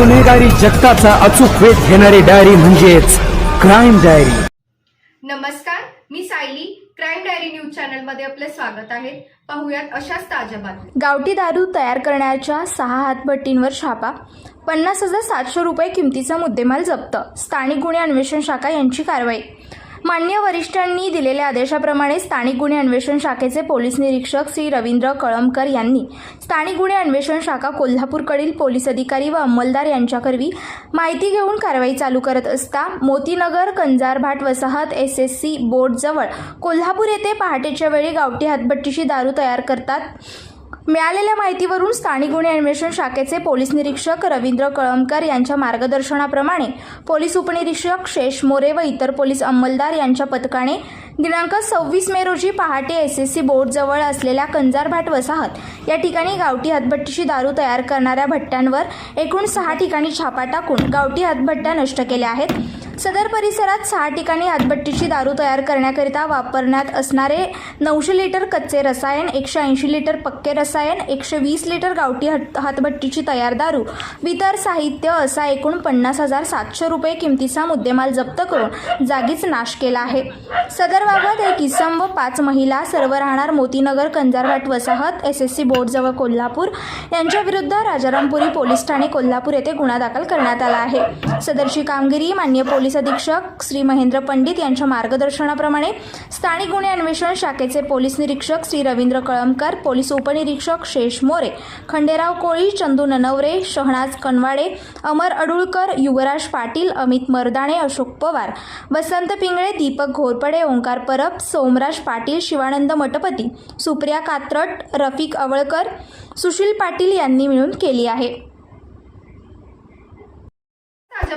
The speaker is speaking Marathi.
गुन्हेगारी जगताचा अचूक वेध घेणारी डायरी म्हणजेच क्राईम डायरी. नमस्कार मी सायली. क्राईम डायरी न्यूज चॅनलमध्ये आपले स्वागत आहे. पाहुयात अशाच ताज्या बातम्या. गावठी दारू तयार करण्याच्या सहा हातभट्टींवर छापा. पन्नास हजार सातशे रुपये किमतीचा मुद्देमाल जप्त. स्थानिक गुन्हे अन्वेषण शाखा यांची कारवाई. मान्य वरिष्ठांनी दिलेल्या आदेशाप्रमाणे स्थानिक गुन्हे अन्वेषण शाखेचे पोलीस निरीक्षक श्री रवींद्र कळमकर यांनी स्थानिक गुन्हे अन्वेषण शाखा कोल्हापूरकडील पोलीस अधिकारी व अंमलदार यांच्याकरवी माहिती घेऊन कारवाई चालू करत असता मोतीनगर कंजारभाट वसाहत एस एस सी बोर्डजवळ कोल्हापूर येथे पहाटेच्या वेळी गावठी हातभट्टीशी दारू तयार करतात. मिळालेल्या माहितीवरून स्थानिक गुन्हे अन्वेषण शाखेचे पोलीस निरीक्षक रवींद्र कळमकर यांच्या मार्गदर्शनाप्रमाणे पोलीस उपनिरीक्षक शेष मोरे व इतर पोलीस अंमलदार यांच्या पथकाने दिनांक सव्वीस मे रोजी पहाटे एस एस सी बोर्डजवळ असलेल्या कंजारभाट वसाहत या ठिकाणी गावठी हातभट्टीची दारू तयार करणाऱ्या भट्ट्यांवर एकूण सहा ठिकाणी छापा टाकून गावठी हातभट्ट्या नष्ट केल्या आहेत. सदर परिसरात सहा ठिकाणी हातभट्टीची दारू तयार करण्याकरिता वापरण्यात असणारे नऊशे लिटर कच्चे रसायन एकशे ऐंशी लिटर पक्के रसायन एकशे वीस लिटर गावठी हत हातभट्टीची तयार दारू वितर साहित्य असा एकूण पन्नास हजार सातशे रुपये किमतीचा मुद्देमाल जप्त करून जागीच नाश केला आहे. सदरबाबत एक इसम व पाच महिला सर्व राहणार मोतीनगर कंजारघाट वसाहत एस एस सी बोर्डजवळ कोल्हापूर. यांच्या विरुद्ध राजारामपुरी पोलीस ठाणे कोल्हापूर येथे गुन्हा दाखल करण्यात आला आहे. सदरची कामगिरी मान्य पोलीस अधीक्षक श्री महेंद्र पंडित यांच्या मार्गदर्शनाप्रमाणे स्थानिक गुन्हे अन्वेषण शाखेचे पोलीस निरीक्षक श्री रवींद्र कळमकर पोलीस उपनिरीक्षक शेष मोरे खंडेराव कोळी चंदू ननवरे शहनाज कनवाडे अमर अडुळकर युवराज पाटील अमित मर्दाणे अशोक पवार वसंत पिंगळे दीपक घोरपडे ओंकार परब सोमराज पाटील शिवानंद मठपती सुप्रिया कात्रट रफिक अवळकर सुशील पाटील यांनी मिळून केली आहे ताज्या